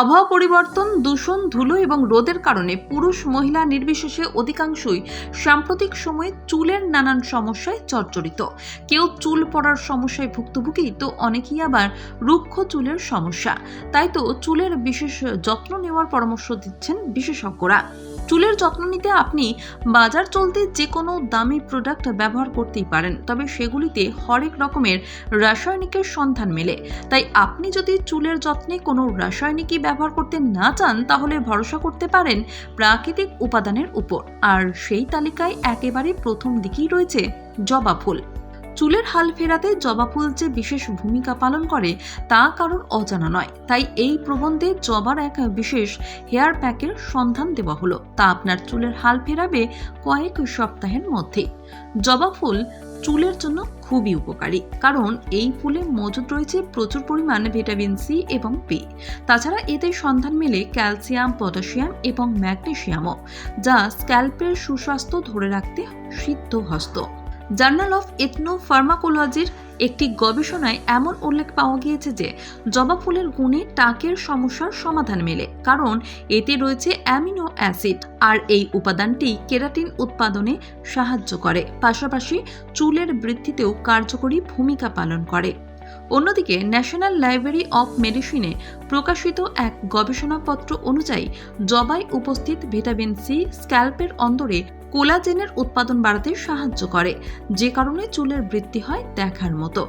আবহাওয়া পরিবর্তন, দূষণ, ধুলো এবং রোদের কারণে পুরুষ মহিলা নির্বিশেষে অধিকাংশই সাম্প্রতিক সময়ে চুলের নানান সমস্যায় চর্চরিত কেউ চুল পড়ার সমস্যায় ভুক্তভোগী, তো অনেকেই আবার রুক্ষ চুলের সমস্যা। তাই তো চুলের বিশেষ যত্ন নেওয়ার পরামর্শ দিচ্ছেন বিশেষজ্ঞরা। চুলের যত্ন নিতে আপনি বাজার চলতে যে কোনো দামি প্রোডাক্ট ব্যবহার করতেই পারেন, তবে সেগুলিতে হরেক রকমের রাসায়নিকের সন্ধান মেলে। তাই আপনি যদি চুলের যত্নে কোনো রাসায়নিকই ব্যবহার করতে না চান, তাহলে ভরসা করতে পারেন প্রাকৃতিক উপাদানের উপর। আর সেই তালিকায় একেবারে প্রথম দিকেই রয়েছে জবা ফুল। চুলের হাল ফেরাতে জবা ফুল যে বিশেষ ভূমিকা পালন করে তা কারোর অজানা নয়। তাই এই প্রবন্ধে জবার এক বিশেষ হেয়ার প্যাকের সন্ধান দেওয়া হলো। তা আপনার চুলের হাল ফেরাবে কয়েক সপ্তাহের মধ্যে। জবা ফুল চুলের জন্য খুবই উপকারী, কারণ এই ফুলে মজুদ রয়েছে প্রচুর পরিমাণ ভিটামিন সি এবং পি। তাছাড়া এতে সন্ধান মেলে ক্যালসিয়াম, পটাশিয়াম এবং ম্যাগনেসিয়ামও যা স্ক্যাল্পের সুস্বাস্থ্য ধরে রাখতে সিদ্ধ হস্ত জার্নাল অফ এথনো ফার্মাকোলজির একটি গবেষণায় এমন উল্লেখ পাওয়া গিয়েছে যে, জবা ফুলের গুণে টাকের সমস্যার সমাধান মেলে, কারণ এতে রয়েছে অ্যামিনো অ্যাসিড আর এই উপাদানটি কেরাটিন উৎপাদনে সাহায্য করে, পাশাপাশি চুলের বৃদ্ধিতেও কার্যকরী ভূমিকা পালন করে। অন্যদিকে, ন্যাশনাল লাইব্রেরি অফ মেডিসিনে প্রকাশিত এক গবেষণাপত্র অনুযায়ী জবাই উপস্থিত ভিটামিন সি স্ক্যাল্পের অন্দরে কোলাজেনের উৎপাদন বাড়াতে সাহায্য করে। যে কারণে চুলের বৃদ্ধি হয় দেখার মতো।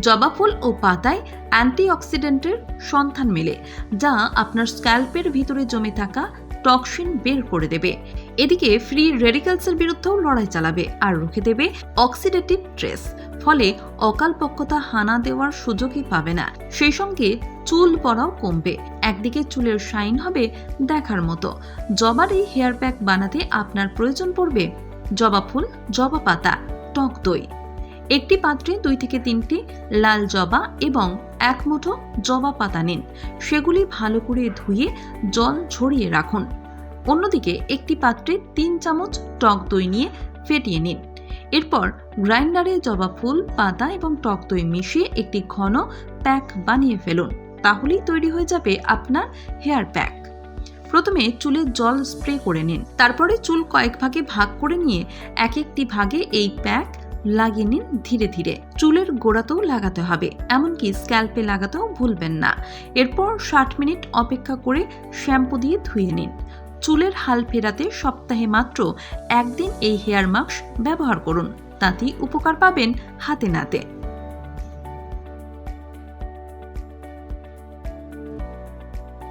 জবা ফুল ও পাতায় অ্যান্টিঅক্সিডেন্টের সন্ধান মেলে, যা আপনার স্ক্যাল্পের ভিতরে জমে থাকা টক্সিন বের করে দেবে। এদিকে ফ্রি রেডিক্যালসের বিরুদ্ধেও লড়াই চালাবে আর রুখে দেবে অক্সিডেটিভ ট্রেস ফলে অকালপক্কতা হানা দেওয়ার সুযোগই পাবে না। সেই সঙ্গে চুল পড়াও কমবে। একদিকে চুলের শাইন হবে দেখার মতো। জবার এই হেয়ার প্যাক বানাতে আপনার প্রয়োজন পড়বে জবা ফুল, জবা পাতা, টক দই। একটি পাত্রে দুই থেকে তিনটি লাল জবা এবং এক মুঠো জবা পাতা নিন। সেগুলি ভালো করে ধুয়ে জল ঝরিয়ে রাখুন। অন্যদিকে একটি পাত্রে তিন চামচ টক দই নিয়ে ফেটিয়ে নিন। এরপর গ্রাইন্ডারে জবা ফুল, পাতা এবং টক দই মিশিয়ে একটি ঘন প্যাক বানিয়ে ফেলুন। তাহলেই তৈরি হয়ে যাবে আপনার হেয়ার প্যাক। প্রথমে চুলে জল স্প্রে করে নিন। তারপরে চুল কয়েক ভাগে ভাগ করে নিয়ে এক একটি ভাগে এই প্যাক লাগিয়ে নিন ধীরে ধীরে। চুলের গোড়াতেও লাগাতে হবে, এমনকি স্ক্যাল্পে লাগাতেও ভুলবেন না। এরপর ষাট মিনিট অপেক্ষা করে শ্যাম্পু দিয়ে ধুয়ে নিন। চুলের হাল ফেরাতে সপ্তাহে মাত্র একদিন এই হেয়ার মাস্ক ব্যবহার করুন। তাতেই উপকার পাবেন হাতে নাতে।